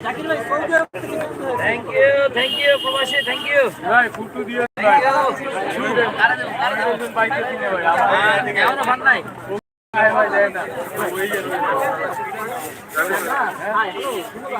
Thank you thank you প্রবাসী thank you ভাই photo দিয়ে কারা দেবো কারা দেবো বাইকে কিনে ভাই আমার এখনও ফান নাই ভাই দেয় না ওই যে এই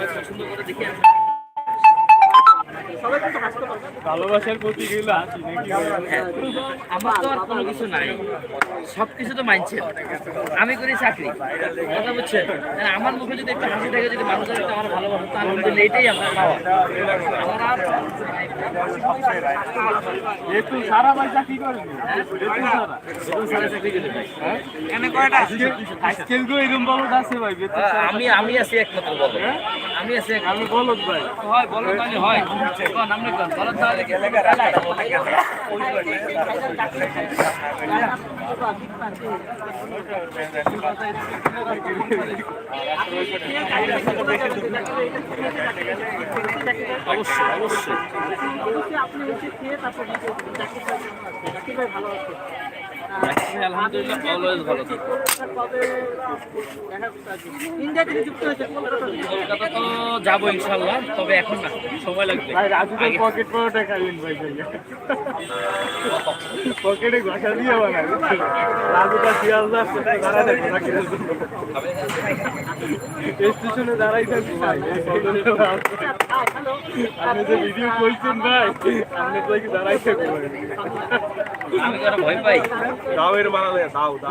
সবাই পছন্দ করে দেখে ভালোবাসার প্রতি গেলে আছি নাকি? হ্যাঁ, আমার তো আর কোনো কিছু নাই। সব কিছু তো মানছে আমি করি চাকরি। কথা বুঝছেন? মানে আমার মুখে যদি একটা হাসি থাকে যদি আমার ভালোবাসা তো আলহামদুলিল্লাহ এটাই আমার পাওয়া। আমার আর একটু সারা আমি আমি আছি একমাত্র বলো আমি আছি। আমি বলদ ভাই। হয় বলো তাহলে হয়। কি অবশ্যই। আপনি চাকরি খেয়ে তারপর ভালো থাকে কলকাতা তো যাব ইনশাল্লাহ তবে এখন না সময় লাগবে। ভাই রাজুদের আগে- পকেট পরোটা খাইলেন ভাই পকেটে ঘষা দিয়ে রাজুটা শিয়ালদা দাঁড়াতে স্টেশনে দাঁড়াই থাকব ভাই। আপনি যে ভিডিও করছেন ভাই আপনি তো কি দাঁড়াই থাকব ভাই আমি তো আরও ভয় পাই দাওয়ের বানালে দাও দাও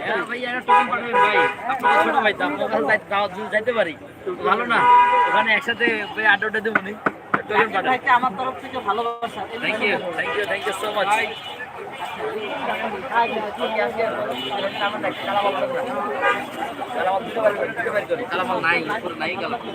হ্যাঁ ভাই একটা টোকেন পাঠাবেন ভাই আপনার ছোট ভাই তো আপনার কাছে যাই- যাইতে পারি ভালো না ওখানে একসাথে ভাই আড্ডা আড্ডা দেবো নি টোকেন পাঠাবেন আমার তরফ থেকে ভালোবাসা thank you thank you thank you so much কালামাল নাই নাই কালামাল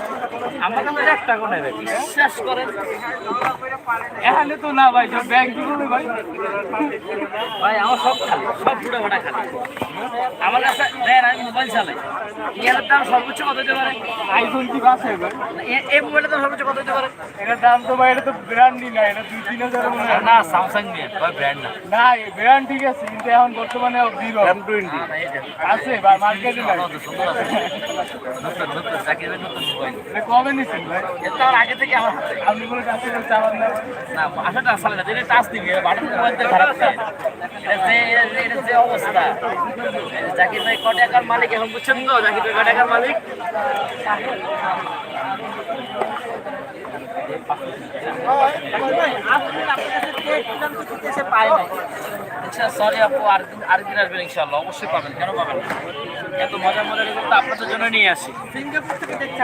আমার কাছে এক টাকা নেবে বিশ্বাস করেন এখানে তো না ভাই সব ব্যাংক দিবো ভাই ভাই আমার সব খালি সব বুড়া ভাড়া খালি আমার কাছে দেন আমি মোবাইল চালাই ইয়ার দাম সর্বোচ্চ কত হতে পারে আইফোন কি বাসে এই মোবাইলের দাম সর্বোচ্চ কত হতে পারে এটার দাম তো ভাই এটা তো ব্র্যান্ডই না এটা দুই তিন হাজার মনে হয় না স্যামসাং নিয়ে ভাই ব্র্যান্ড না না ব্র্যান্ড ঠিক আছে কিন্তু এখন বর্তমানে জিরো এম টোয়েন্টি না। আছে ভাই মার্কেটে নাই সুন্দর, কবে নিছেন ভাই তার আগে থেকে আমার হাতে। আপনি কোনো কাছে চালান না না আশাটা আসলে না যেটা টাচ দিবি বাটন মোবাইল খারাপ নেই এটা যে এটা যে- অবস্থা। জাকির ভাই ক মালিক এখন বুঝছেন তো? জাকির ভাই ক টাকার মালিক? আপনি আপনার কাছে না আচ্ছা সরি আপু আরেকদিন আরেকদিন আসবেন ইনশাল্লাহ অবশ্যই পাবেন কেন পাবেন না? এত মজা মজা রেজাল্ট তো আপনাদের জন্য নিয়ে আসি। সিঙ্গাপুর থেকে দেখছি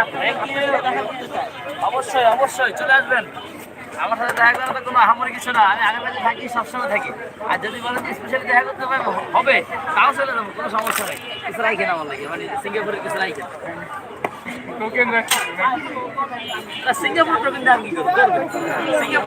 অবশ্যই অবশ্যই চলে আসবেন। আমার সাথে দেখা করার তো কোনো আহামরি কিছু না আমি আগের কাছে থাকি সবসময় থাকি। আর যদি বলেন স্পেশালি দেখা করতে পারব হবে তাও চলে যাব কোনো সমস্যা নেই। কিছু রাইখেন আমার লাগে মানে সিঙ্গাপুরের কিছু তা সিঙ্গাপুর টোকেন দাম কি করব করবে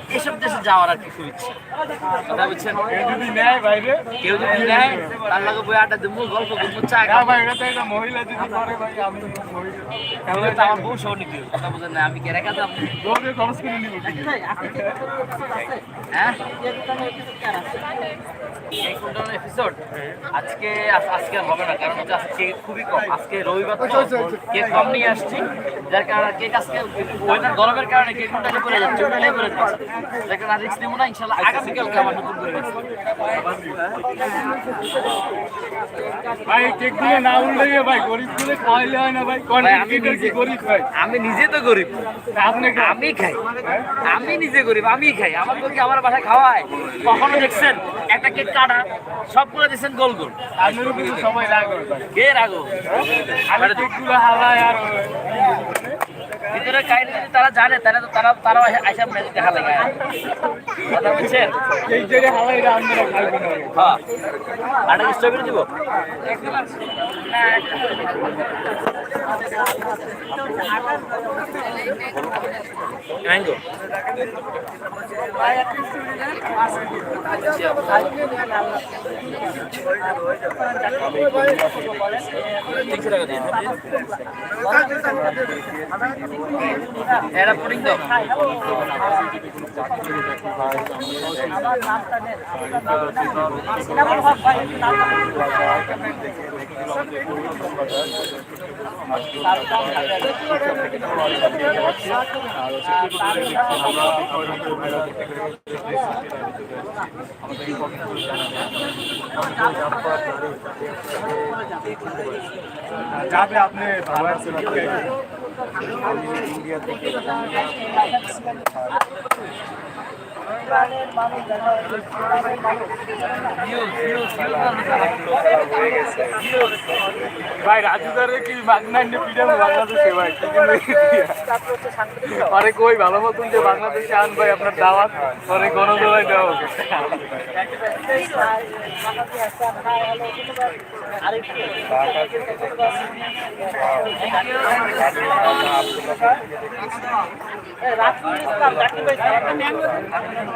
এসব দেশে যাওয়ার আর কি খুব ইচ্ছে কথা বুঝছেন কেউ যদি নেয় বাইরে কেউ যদি নেয় তার লাগে বই আড্ডা দিব গল্প করব চা মহিলা যদি করে ভাই আমি তো আমার বউ সহ নিতে কথা বুঝেন না আমি কে রেখা দাম খরচ করে নিব ভাই আপনি কি আছে হ্যাঁ এপিসোড আজকে আজকে হবে না কারণ হচ্ছে আজকে খুবই কম। আজকে রবিবার তো কেক কম নিয়ে আসছি। যার কারণে কেক আজকে ওয়েদার গরমের কারণে কেক উঠালে পড়ে যাচ্ছে পড়ে যাচ্ছে। যার কারণে রিস্ক নেব না ইনশাল্লাহ আগামীকালকে আমার নতুন করে ভাই কেকগুলো না ভাই গরিবগুলো খাওয়াইলে হয় না ভাই। কোন আমি কি নিজে- গরিব ভাই আমি নিজে তো গরিব। আপনি আমি খাই। আমি নিজে গরিব আমি খাই। আমার কি আমার বাসায় খাওয়ায়। কখনো দেখছেন? একটা কেক কাটা সবগুলো দিচ্ছেন গোল গোল। কে রাগো আমি কেকগুলো হালায় আর ভিতরে কাহিনী যদি তারা জানে তাহলে তো তারা তারাও আইসা মেজে দেখা লাগে কথা বলছেন কেক যেটা হালাই এটা আপনারা খাইবেন না। হ্যাঁ। আটা স্ট্রবেরি দিব। ম্যাঙ্গো তিনশো টাকা দিয়ে এটা পুডিং দাও কেমন হবে ভাই যাবে আপনি ভালো আছেন আপনি ভাই রাজুদারে কি বাংলাদেশে পিটার বাংলাদেশে ভাই? আরে কই ভালো মতন যে বাংলাদেশে আন ভাই আপনার দাওয়াত। পরে গণদোলাই দেওয়া হবে। রাতুল ইসলাম রাতুল ইসলাম।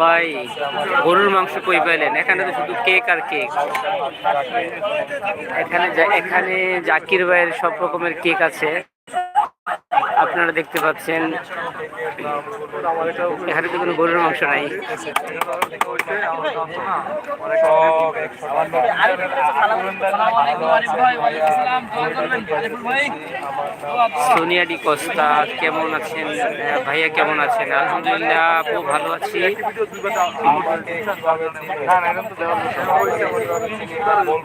ভাই, গরুর মাংস কই পাইলেন? এখানে তো শুধু কেক আর কেক এখানে এখানে জাকির ভাইয়ের সব রকমের কেক আছে। আপনারা দেখতে পাচ্ছেন। এখানে তো কোনো গরুর মাংস নাই। আসসালামু আলাইকুম আরিফ ভাই ওয়ালাইকুম আসসালাম দোয়া করবেন আরিফুল ভাই দোয়া দোয়া সোনিয়া ডি কস্তা, কেমন আছেন? ভাইয়া কেমন আছেন? আলহামদুলিল্লাহ আপু ভালো আছি।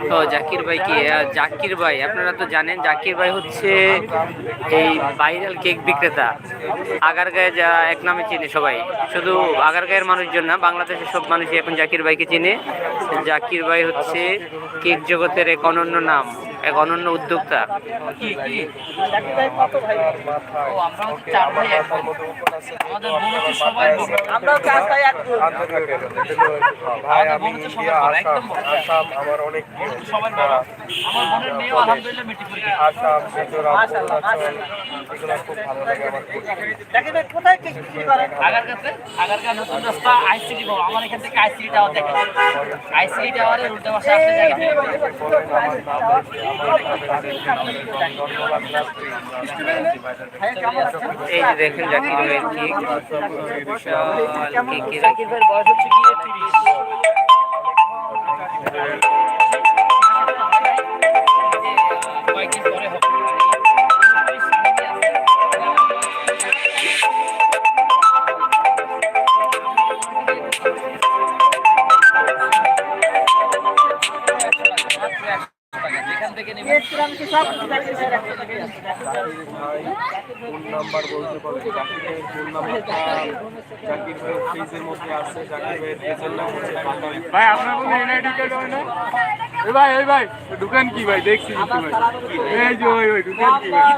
তো জাকির ভাই কি জাকির ভাই, আপনারা তো জানেন, জাকির ভাই হচ্ছে এই ভাইরাল কেক বিক্রেতা। আগারগাঁয়ে যা এক নামে চিনে সবাই। শুধু আগারগাঁয়ের মানুষজন না, বাংলাদেশের সব মানুষই এখন জাকির ভাইকে চিনে। জাকির ভাই হচ্ছে কেক জগতের এক অনন্য নাম। এক অনন্য উদ্যোক্তা কি কি জাকির ভাই কত ভাই ও আমরা এখান থেকে টাওয়ার টাওয়ারের উল্টো পাশে যাবেন। এই যে দেখেন জাকির ভাই ভাইয়ের বয়স হচ্ছে ফোন নাম্বার বলতে পারবে জাকির ফোন নাম্বারটা জাকির ভাইয়ের পেজের মধ্যে আছে জাকির ভাইয়ের পেজের নাম হচ্ছে ভাই আপনার কোনো এনআইডি কার্ড হয় না? এই ভাই এই ভাই দোকান কি ভাই? দেখছি কিন্তু ভাই। এই যে ওই ওই দোকান কি ভাই?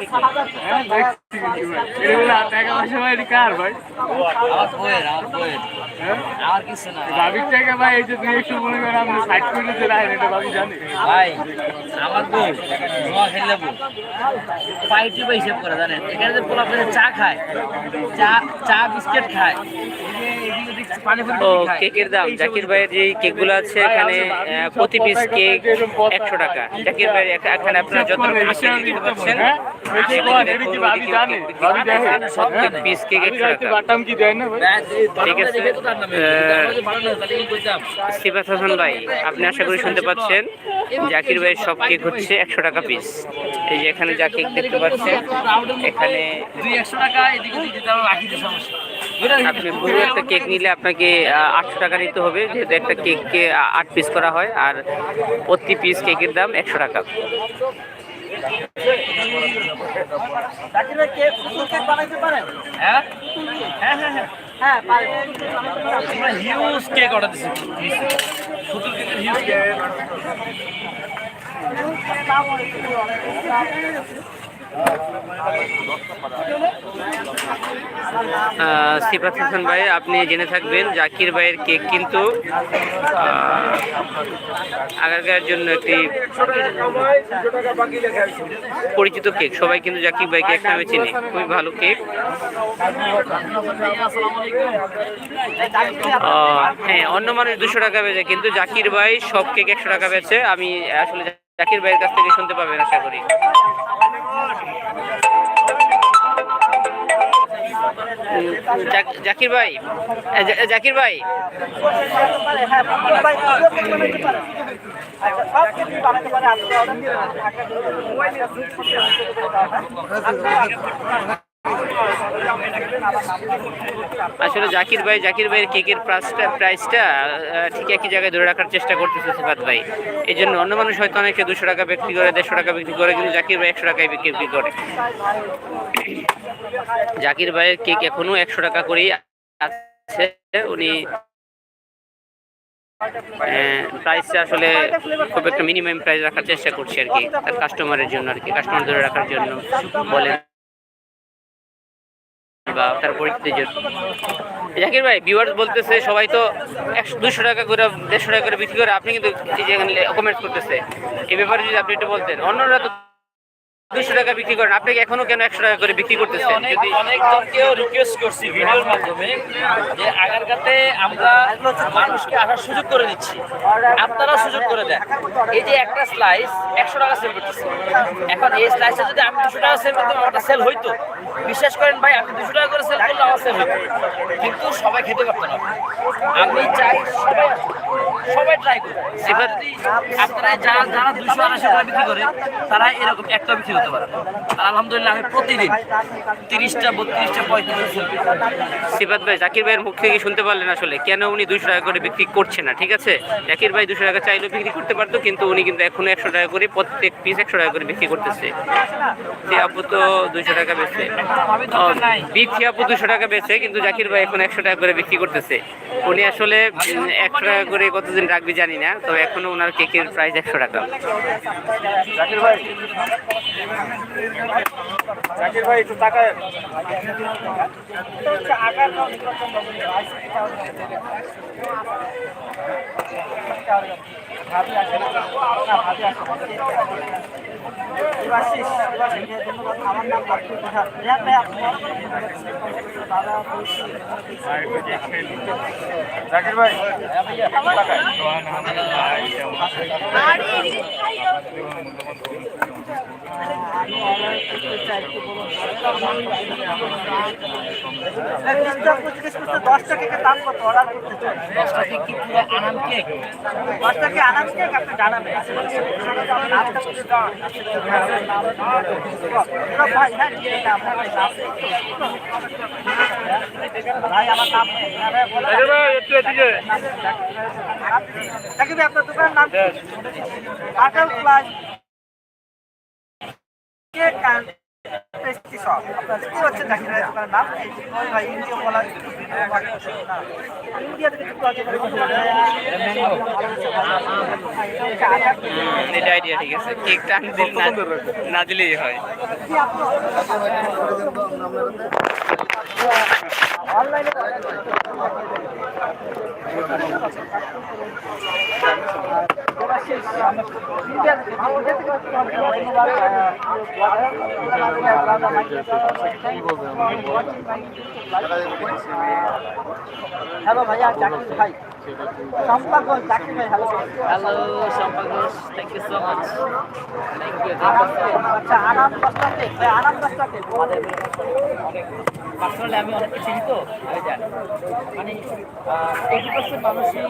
হ্যাঁ দেখছি কিন্তু ভাই। এটা বলে টাকা পয়সা ভাই কার ভাই। আমার বইয়ের আমার বইয়ের কিছু না। টাকা ভাই এই যে দুই একশো মনে করেন আপনি সাইড করে দিতে রাখেন এটা ভাবি জানে। ভাই আমার বউ নোয়া খেলে বউ। পাইটি বা হিসেব করে জানেন। এখানে যে পোলা চা খায় চা চা বিস্কিট খায়। ও কেকের দাম জাকির ভাইয়ের যে কেকগুলো আছে এখানে প্রতি পিস কেক একশো টাকা জাকির এখ- এখানে আপনারা যত পাচ্ছেন এটা কি বল, এটা কি ভাবি জানে ভাবি দেখে সব? জানে। পিস কেক একশো টাকা ভাই ঠিক আছে। সিফাত হাসান ভাই আপনি আশা করি শুনতে পাচ্ছেন জাকির ভাইয়ের সব কেক হচ্ছে একশো টাকা পিস এই যে এখানে যা কেক দেখতে পাচ্ছেন এখানে দুই একশো টাকা এদিকে দিতে হবে সমস্যা আপনি পুরো একটা কেক নিলে আপনাকে আটশো টাকা নিতে হবে যেহেতু একটা কেককে আট পিস করা হয় আর প্রতি পিস কেকের দাম একশো টাকা। হ্যাঁ হ্যাঁ হ্যাঁ হ্যাঁ হ্যাঁ হিউজ আহ, সিফাত হাসান ভাই, আপনি জেনে থাকবেন, জাকির ভাইয়ের কেক কিন্তু আগারগাঁয়ের জন্য একটি পরিচিত কেক। সবাই কিন্তু জাকির ভাই কেক নামে চিনি। খুবই ভালো কেক। হ্যাঁ অন্য মানুষ দুশো টাকা বেচে, কিন্তু জাকির ভাই সব কেক একশো টাকা বেচে। আমি আসলে জাকির ভাইয়ের কাছ থেকে শুনতে পাবেন, আশা করি। জাকির ভাই জাকির ভাই। আসলে জাকির ভাই, জাকির ভাইয়ের কেকের প্রাইসটা প্রাইসটা ঠিক একই জায়গায় ধরে রাখার চেষ্টা করতেছে সিফাত ভাই। এই জন্য অন্য মানুষ হয়তো অনেকে দুশো টাকা বিক্রি করে, দেড়শো টাকা বিক্রি করে, কিন্তু জাকির ভাই একশো টাকায় বিক্রি করে। জাকির ভাইয়ের কেক এখনও একশো টাকা করেই আছে। উনি প্রাইসটা আসলে খুব একটা মিনিমাম প্রাইস রাখার চেষ্টা করছে আর কি, তার কাস্টমারের জন্য আর কি কাস্টমার ধরে রাখার জন্য বলেন। বা তার পরীক্ষা জন্য জাকির ভাই ভিউয়ার্স বলতেছে সবাই তো একশো দুশো টাকা করে, দেড়শো টাকা করে বিক্রি করে, আপনি কিন্তু কমেন্ট করতেছে। এই ব্যাপারে যদি আপনি একটু বলতেন। অন্যরা তো দুশো টাকা বিক্রি করেন। আপনি এখনও কেন একশো টাকা করে বিক্রি করতেছেন? অনেক যদি রিকোয়েস্ট করছি ভিডিওর মাধ্যমে যে আগারগাতে আমরা মানুষকে আসার সুযোগ করে দিচ্ছি। আপনারা সুযোগ করে দেন। এই যে একটা স্লাইস একশো টাকা সেল করতেছে। এখন এই স্লাইসে যদি আমি দুশো টাকা সেল করতাম আমারটা সেল হইতো। বিশ্বাস করেন ভাই আপনি দুশো টাকা করে সেল করলে আমার সেল হইতো কিন্তু সবাই খেতে পারতো না। আমি চাই সবাই সবাই ট্রাই করুন এবার আপনারা যারা যারা দুশো আড়াইশো টাকা বিক্রি করে তারা এরকম একটা বিক্রি হতে পারে। আর আলহামদুলিল্লাহ আমি প্রতিদিন তিরিশটা বত্রিশটা পঁয়ত্রিশটা সিফাত ভাই জাকির ভাইয়ের মুখ থেকে শুনতে পারলেন আসলে। কেন উনি দুশো টাকা করে বিক্রি করছে না? ঠিক আছে? জাকির ভাই দুশো টাকা চাইলেও বিক্রি করতে পারতো কিন্তু উনি কিন্তু এখনও একশো টাকা করে প্রত্যেক পিস একশো টাকা করে বিক্রি করতেছে। সে আপু তো দুশো টাকা বেচে। বিথি আপু দুশো টাকা বেচে কিন্তু জাকির ভাই এখন একশো টাকা করে বিক্রি করতেছে। উনি আসলে একশো টাকা করে কতদিন রাখবে জানি না তো এখনও ওনার কেকের প্রাইস একশো টাকা। জাকির ভাই জাকির ভাই একটু তাকায় আমার নাম রিয়াদ ভাই আপনি দাদা বলছি জাকির ভাই তাকায় দশটা কেকের দাম কত অর্ডার করতে চাই দশটা কেক কি পুরো আনাম কেক দশটা কি আনাজ কেক আপনি জানাবেন ভাই হ্যাঁ ঠিক আছে আপনার আপনার দোকানের নাম কি? আটাল প্লাস এটা আইডিয়া ঠিক আছে। দিলে না না দিলেই হয়। অনলাইনে হ্যালো ভাইয়া জাকির ভাই সম্পর্ক জাকির ভাই hello hello Sampa Ghosh thank you so much thank you আচ্ছা আনাম ভাই আনাম তোমাদের পার্সোনালি আমি অনেককে চিনি তো আমি জানি মানে এইটি পার্সেন্ট মানুষই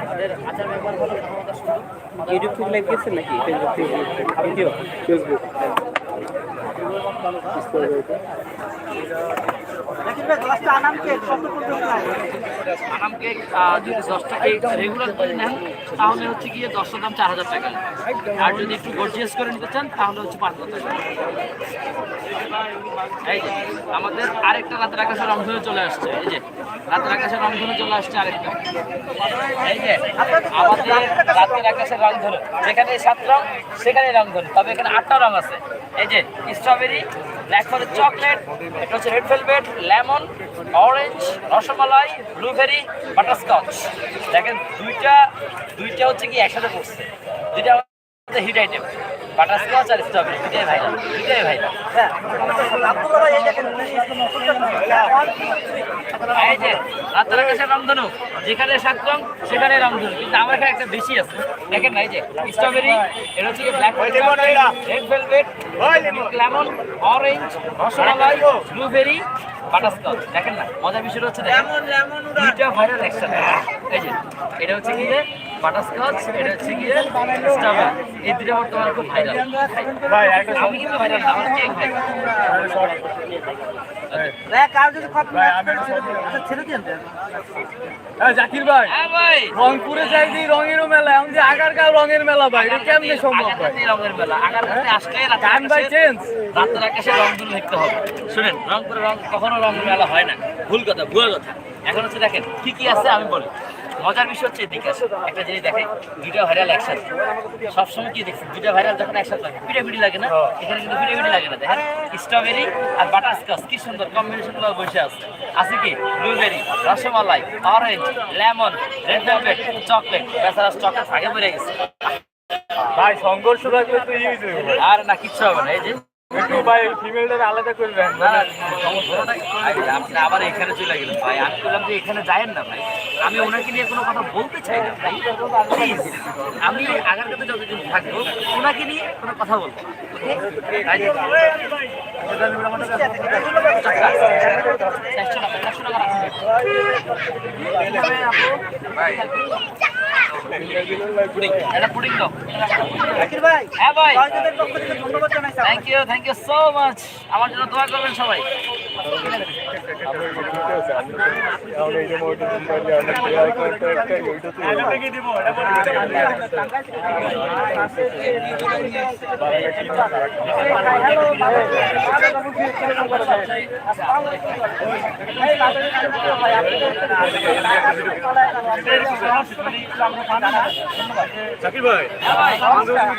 তাদের আচার ব্যবহার ভালো ক্ষমতা সুন্দর ইউটিউব থেকে লাইভ গেছেন নাকি? ফেসবুক থেকে ভিডিও ফেসবুক রেগুলার করে নেন, তাহলে হচ্ছে গিয়ে দশটার দাম চার হাজার টাকা। আর যদি একটু গর্জিয়াস করে নিতে চান, তাহলে হচ্ছে পাঁচ হাজার টাকা। আমাদের আরেকটা রাতের আকাশে রংধনু চলে আসছে। এই যে রাতের আকাশে রংধনু চলে আসছে আরেকটা। এই যে, আমাদের রাতের আকাশে রংধনু। যেখানে সাত রং, সেখানে রংধনু। তবে এখানে আটটা রং আছে। এই যে স্ট্রবেরি ব্ল্যাক ফরেস্ট চকলেট এটা হচ্ছে red velvet lemon orange rasmalai blueberry butterscotch দেখেন দুইটা দুইটা হচ্ছে কি একসাথে পড়ছে দুইটা হিট আইটেম আর স্ট্রবেরি ভাইরাল ভাইরাল হ্যাঁ। এই যে রংধনু যেখানে রং সেখানে রংধনু কিন্তু আমার এখানে একটা বেশি আছে। দেখেন না এই যে স্ট্রবেরি এটা হচ্ছে black red velvet lemon orange rasmalai blueberry butterscotch দেখেন না মজার বিষয়টা হচ্ছে দেখেন দুইটা ভাইরাল একসাথে। এই যে এটা হচ্ছে গিয়ে বাটারস্কচ এটা হচ্ছে গিয়ে স্ট্রবেরি এই দুটো বর্তমানে খুব ভাইরাল আমি কিন্তু ভাইরাল না আমার কেক ভাইরাল ভাইয়া কার যদি খত আচ্ছা ছেড়ে দিন। জাকির ভাই হ্যাঁ ভাই। রংপুরে যাই দিই রঙেরও মেলা এখন যে আগারকার রঙের মেলা ভাই এটা কেমনে সম্ভব ভাই? রঙের মেলা। আগারগাঁওতে আসলে রাতের গান আকাশে- চেঞ্জ রাতের আকাশে রংগুলো দেখতে হবে। শুনেন রংপুরে রং কখনো রঙের মেলা হয় না। ভুল কথা ভুল কথা। এখন হচ্ছে দেখেন কি কি আছে আমি বলি। মজার বিষয় হচ্ছে এদিকে একটা জিনিস দেখেন দুইটা ভাইরাল একসাথে সবসময় কি দেখছি দুইটা ভাইরাল যখন একসাথে লাগে পিটাপিটি লাগে না এখানে কিন্তু পিটাপিটি লাগে না দেখেন স্ট্রবেরি আর বাটারস্কচ কি সুন্দর কম্বিনেশন ভাবে বসে আছে আছে কি blueberry rasmalai orange lemon red velvet chocolate বেচারা চকলেট আগে পড়ে গেছে ভাই সংঘর্ষ থাকলে তো ইউজ আর না কিচ্ছু হবে না এই যে একটু ভাই ফিমেলদের আলাদা করবেন না, আপনি আবার এখানে চলে গেলেন ভাই আমি বললাম যে এখানে যায়েন না ভাই আমি ওনাকে নিয়ে কোনো কথা বলতে চাই না ভাই প্লিজ আমি আগার কাছে যতদিন থাকব ওনাকে নিয়ে কোনো কথা বলব Okay? ভাই। পুডিং, দাও। ভাই হ্যাঁ ভাই ধন্যবাদ জানাইছি thank you thank you so much আমার জন্য দোয়া করবেন সবাই আমরা জাকির ভাই ভাই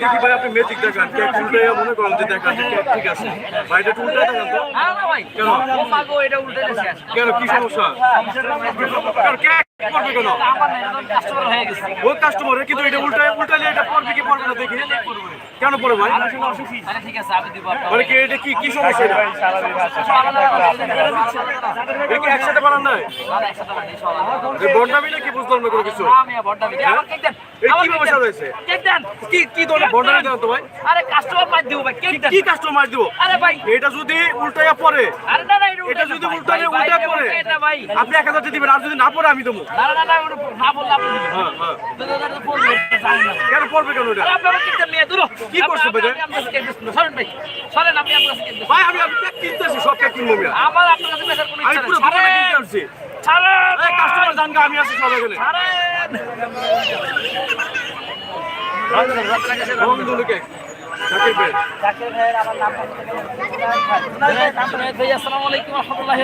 দেখি আপনি ম্যাজিক দেখান। কেক উল্টাইয়া মনে করেন যে দেখান ঠিক আছে। ভাই এটা দেখান তো। কেন? উল্টে দিয়েছে কেন? কি সমস্যা? পড়বে কেন? না একদম কাস্টমার কিন্তু এটা উল্টালে এটা পড়বে কি পড়বে না দেখি। কেন পড়বে ভাই? ঠিক আছে আমি দিব মানে কি এটা কি কি সমস্যা এটা? কি একসাথে বানান যে বন্ডামি নাকি বুঝলাম না কোনো কিছু? আমি আমার কেক দেন। আমার কীভাবে কেক দেন। কেক দেন। কি কি ধরনের বন্ডামি দেন। তো ভাই? আরে কাস্টমার পাই দিব ভাই কেক কি কাস্টমার দিব? আরে ভাই। এটা যদি উল্টাইয়া পড়ে আরে না না এটা যদি উল্টালে উল্টা পড়ে এটা ভাই। আপনি এক হাজার দিবেন আর যদি না পড়ে আমি দেবো। হ্যাঁ হ্যাঁ না। কেন পড়বে কেন কি করছ ভাই? আমি কিনতেছি সব কেক কিনবো আমার আপনার কাছে বেচার কোনো আমি পুরো দোকানে কিনতে আসছি। কাস্টমার জানগা আমি আছি সব এখানে। ছাড়েন বন্ধু কেক। জাকির ভাই জাকির ভাইয়ের আমার নাম নাম জুনায়েদ ভাই আসসালামু আলাইকুম রাহমাতুল্লাহি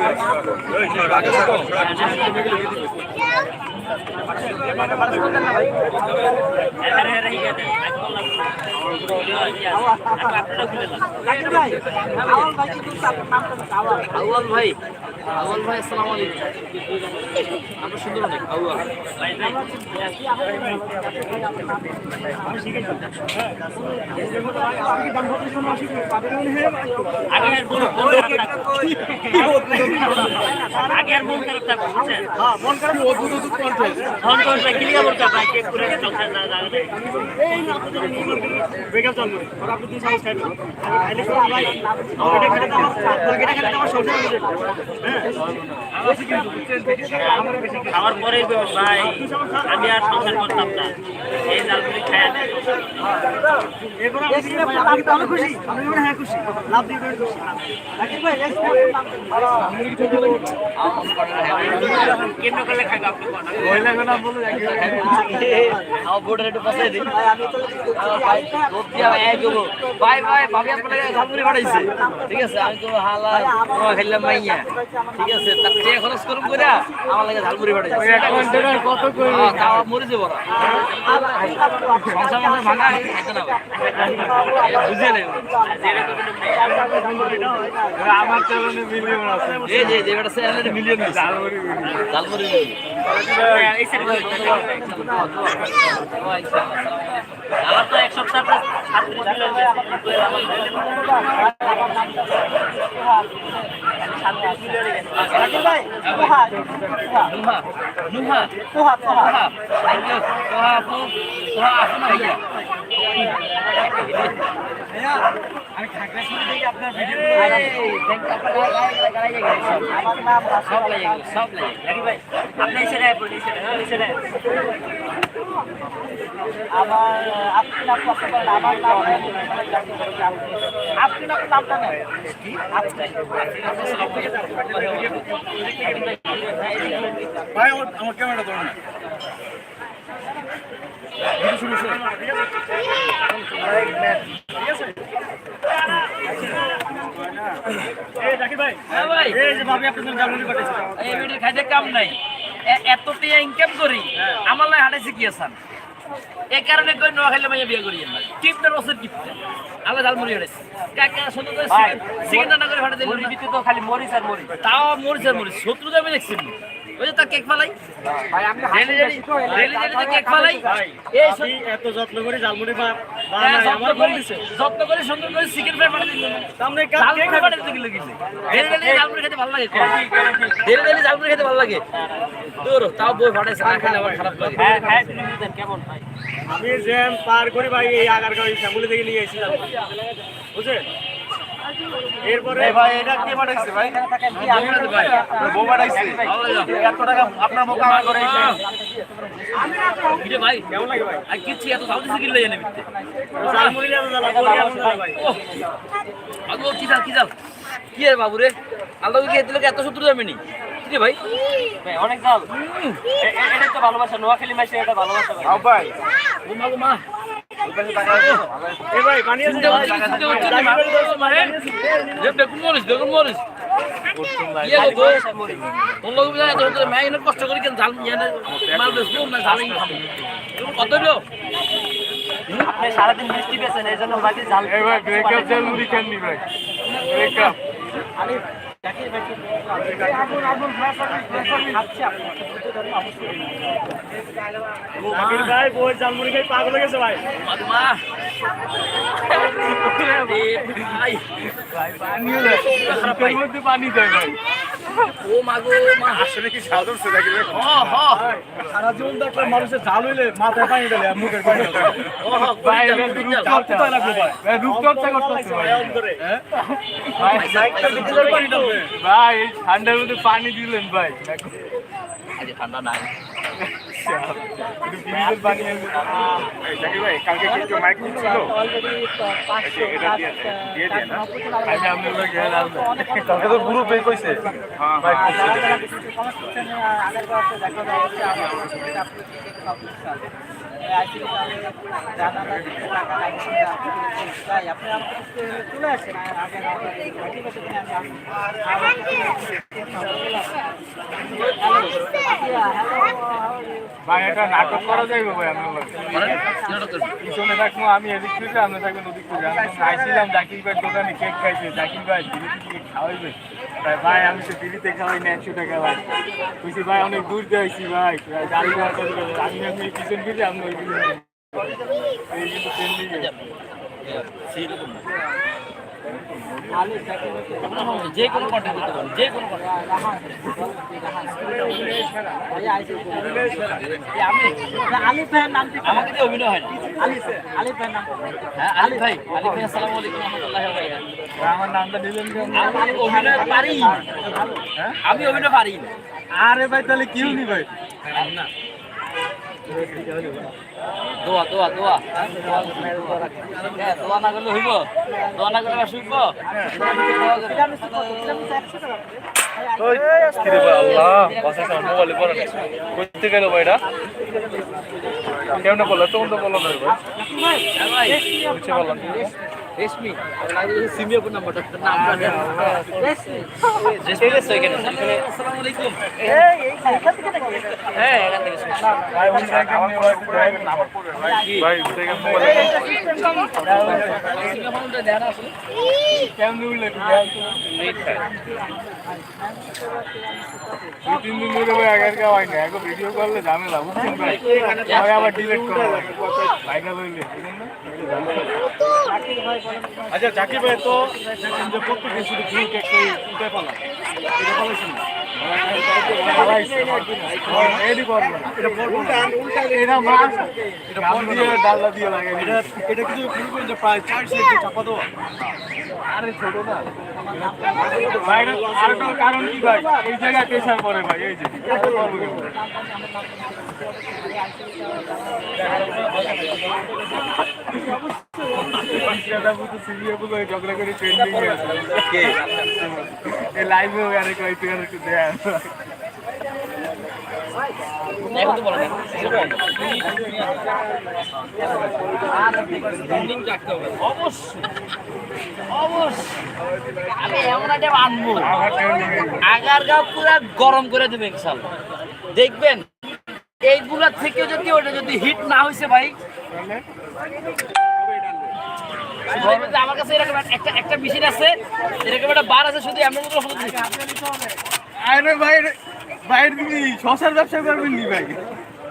Thank you. আউয়াল ভাই আউয়াল ভাই আসসালামু আলাইকুম আমরা সুন্দর অনেক আউয়াল ভাই ভাই আগে আর মন খারাপ আগে আর মন খারাপ থাকবে হ্যাঁ মন খারাপ অদ্ভুত অদ্ভুত কন্টেন্ট আমার পরে ভাই আমি আর সংসার করতাম না। এই জালপুরি খায়া খুশি। হ্যাঁ খুশি। লাভ দিয়ে করলে আপনি? কোন মহিলা কথা বলে জাকির ভাই আমার বোর্ডের একটু পাশে দিন। ভাই ভাই দিয়া ভাই এক দেবো ভাই ভাই ভাবি আপনাকে ঝালমুড়ি বাড়াইছে ঠিক আছে আমি তো হালা তোমার খাইলাম মাইয়া। ঠিক আছে তার চেয়ে খরচ করুন করে আমার লাগে ঝালমুড়ি বাড়াইছে ওই এক কন্টেনার কত তাও মরে যাব না। সংসার মাসে ভাঙা খাইতে না বুঝে নেই। আমার চ্যানেলে মিলিয়ন আছে। এই যে যে বেটা salary million jhalmuri million jhalmuri আমার তো এক সপ্তাহ ছাত্রী ছিল রাকিব ভাই পোহা নুহা নুহা পোহা পোহা পোহা থ্যাংক ইউ পোহা আপু পোহা আপু না ভাইয়া আমি খাগড়া শুনে আপনার ভিডিও আমার আপনি আপনি ভাই আমার ক্যামেরা ধরুন হ্যাঁ এত টিয়া ইনকাম করি আমার লাই হাঁটে শিখিয়েছেন এই কারণে কই নোয়া খাইলে মাইয়া বিয়ে করি না টিপটার ওষুধ টিপটা আল্লাহ ঝালমুড়ি হয়েছে কাকা শুধু তো সিগন্ডা না করে হাঁটে দিল তো খালি মরিচ আর মরিচ। তাও মরিচ আর মরিচ। শত্রু যাবে দেখছি ওই কেক ফালাই। কেক ফালাই। এই এত যত্ন করে জালমুড়ি বা হ্যাঁ, বানাই যত্ন আমার করে দিছে। যত্ন করে সুন্দর করে চিকেন ফ্রাই বানিয়ে দিল সামনে ঝালমুড়ি বানিয়ে দিতে গেলে ডেলি ডেলি ঝালমুড়ি খেতে ভালো লাগে। ডেলি ডেলি ঝালমুড়ি খেতে ভালো লাগে। দূর তাও বই ফাটাইছে না খেলে আমার খারাপ লাগে। কেমন ভাই? আমি জ্যাম পার করে ভাই এই আগারগাঁও ফ্যামিলি থেকে নিয়ে এসেছিলাম। এরপরে ভাই এটা কে পাঠাইছে ভাই? ভাই বউ পাঠাইছে। এত টাকা আপনার করে ভাই কেমন লাগে ভাই? আর কিচ্ছু এত দিছে কিনলে জানে মিথ্যে। ভাই কি কি জাল কি রে বাবু রে? আল্লাহ কি এত লোক এত শত্রু যাবে নি? কি ভাই? অনেক জাল এটা তো ভালোবাসা নোয়াখালী মাসে এটা ভালোবাসা ভাই। ও মা। কষ্ট করে কেন ঝাল মাল বেচবো না ঝাল কত সারাদিন মিষ্টি বেছেন এই জন্য ভাই বই জালমুড়ি খাই পাগল গেছে ভাই। পানি দেয় ভাই। ও মা গো, মা। আসলে কি স্বাদ হচ্ছে নাকি রে? হ, হ, সারা জীবন তো মানুষের জাল হইলে মাথায় পানি দিলে মুখের পানি। হ, হ, ভাই। রূপচর্চা ঠান্ডার মধ্যে পানি দিলেন ভাই। ঠান্ডা নাই। এই কালকে কি কেউ মাইক ছিল এটা দিয়ে দিয়ে দিয়ে না আগে ভাই এটা নাটক করা যাইবে ভাই? সিনেমা পিছনে থাকব, আমি এদিক থেকে আপনি থাকবেন ওদিক থেকে। আমি আইছিলাম জাকির ভাই দোকানে কেক খাইছে। জাকির ভাই দিল্লি থেকে খাওয়াইবে। ভাই, আমি তো দিল্লিতে খাওয়াই না একশো টাকা ভাই। বুঝছি ভাই, অনেক দূর দিয়ে আইছি ভাই গাড়ি ভাড়া। আমি আপনি পিছন ফিরে আপনি ওই পিছনে এই কিন্তু ট্রেন্ডিং যে কোনো কন্টেন্ট করতে পারেন যে কোনো নাম আমাকে দিয়ে অভিনয় হয় না নাম হ্যাঁ ভাই? আলী ভাই আসসালামু আলাইকুম রহমতুল্লাহি আমার নামটা নিলেন আমি অভিনয় পারি। আমি অভিনয় পারি আরে ভাই তাহলে কি হলি ভাই দোয়া দোয়া দোয়া। হ্যাঁ, দোয়া না করলে হইব? দোয়া না করলে শুইব? কেমন বলল তখন তো বলল না। রেশমি। সিমিয়া কোন নাম্বারটা। আসসালামু আলাইকুম এই থেকে নাকি? হ্যাঁ এখান থেকে ভাই ভাই। মোবাইলে দেন আসলে কেমন উঠলে দুই তিন দিন ধরে ভাই আগের কেউ হয় না এখন ভিডিও করলে ঝামেলা বুঝছেন ভাই? ভাই আবার ডিলেট করো ভাইরাল হইলে আচ্ছা জাকির ভাই তো দেখেন যে প্রত্যেকে শুধু ফুল কেক উঠে পালাম এটা পালাইছেন এটা কিছু প্রায় চার চাপা দেওয়া। আরে ছোট না। ভাই আর একটা কারণ কি ভাই? এই জায়গায় প্রেশার পড়ে ভাই এই যে। ঝগড়া করে ট্রেন্ডিং এ লাইভে দেয়া এখন তো বলেন বিল্ডিং রাখতে হবে অবশ্যই অবশ্যই। আমি এমন একটা আনব। আগার গা পুরা গরম করে দেবে দেখবেন এইগুলা থেকে যদি ওটা যদি হিট না হয়েছে ভাই আমার কাছে এরকম একটা একটা মেশিন আছে এরকম একটা বার আছে শুধু এমন ভাই ভাই তুমি শশার ব্যবসা করবেন নি ভাই?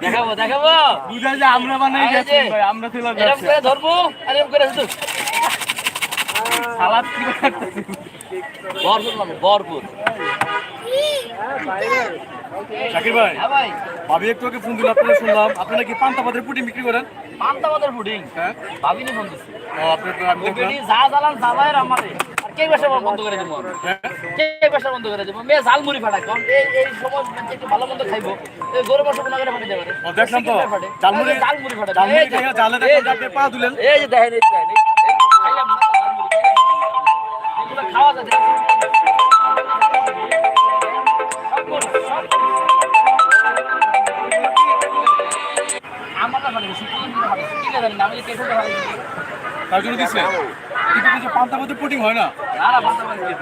দেখাবো দেখাবো। বুঝা যে আমরা বানাই গেছি ভাই আমরা ছিল এরকম করে ধরবো আর এরকম করে শুধু সালাদ কি করতেছি ভরপুর ভরপুর। জাকির ভাই হ্যাঁ ভাবি একটু আগে ফোন দিল আপনারা শুনলাম। আপনারা কি পান্তা পাতের পুটি বিক্রি করেন? পান্তাবাদের পুডিং? হ্যাঁ। ভাবিনি ফোন দিচ্ছি ও আপনার যা জ্বালান জ্বালায় আমারে। আর কে ব্যবসা বন্ধ করে দেবো? কে ব্যবসা বন্ধ করে দেবো? মেয়ে ঝাল মুড়ি ফাটায় কারণ এই এই সময় মানুষ একটু ভালো মন্দ খাইবো এই গরু মাংস কোনা করে ফাটে যাবে দেখলাম তো। ঝালমুড়ি ঝালমুড়ি- ঝালমুড়ি এই যে- খাইয়া দেখেন পা এই যে দেখেন এই খাইলাম না ঝালমুড়ি, এগুলো খাওয়া যায় কিনে আমি তার জন্য দিচ্ছে কিন্তু কিছু পান্তা মধ্যে পুটিং হয় না। না।